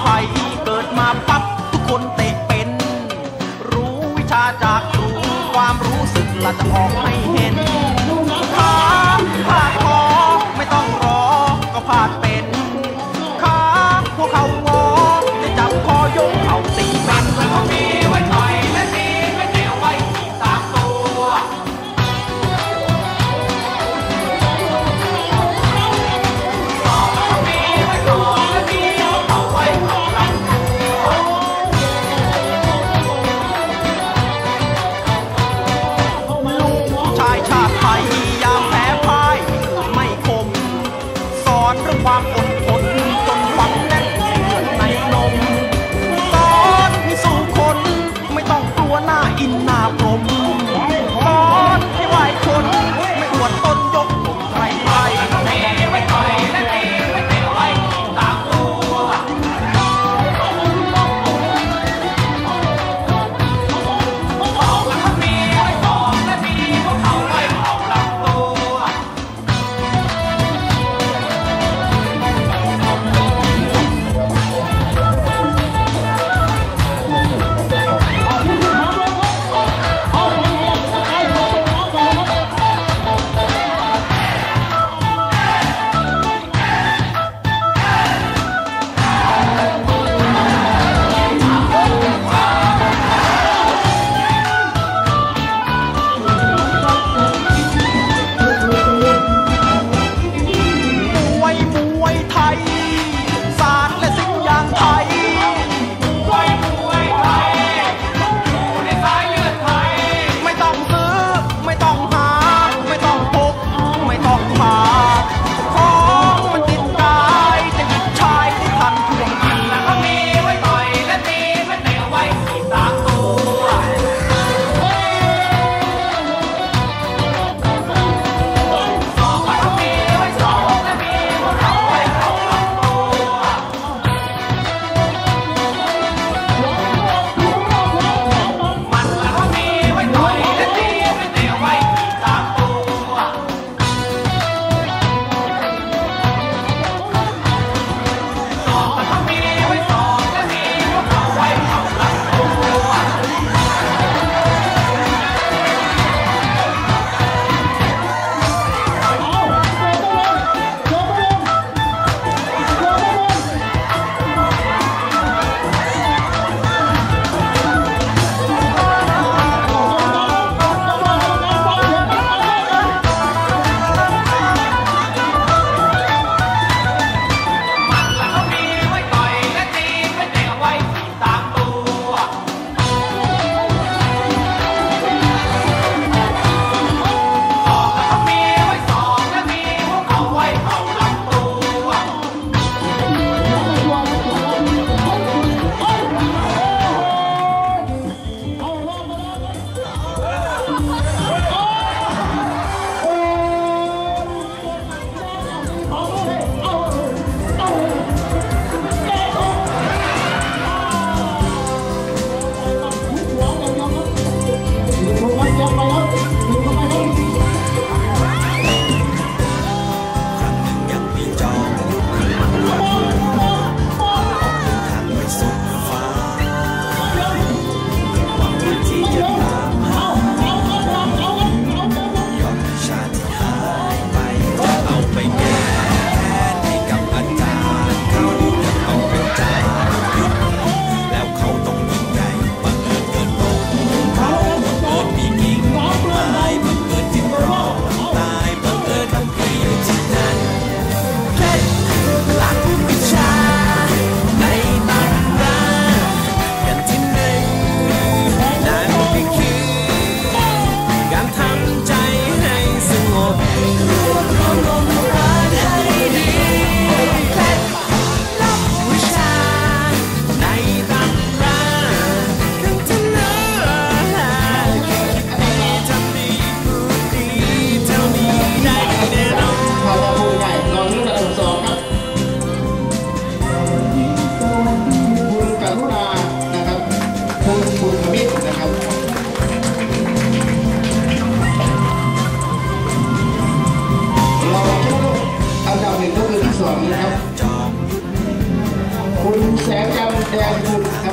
ใครเกิดมาปั๊บทุกคนเตะเป็น รู้วิชาจากครูความรู้สึกละจะออก 好多人。buổi sáu trăm đang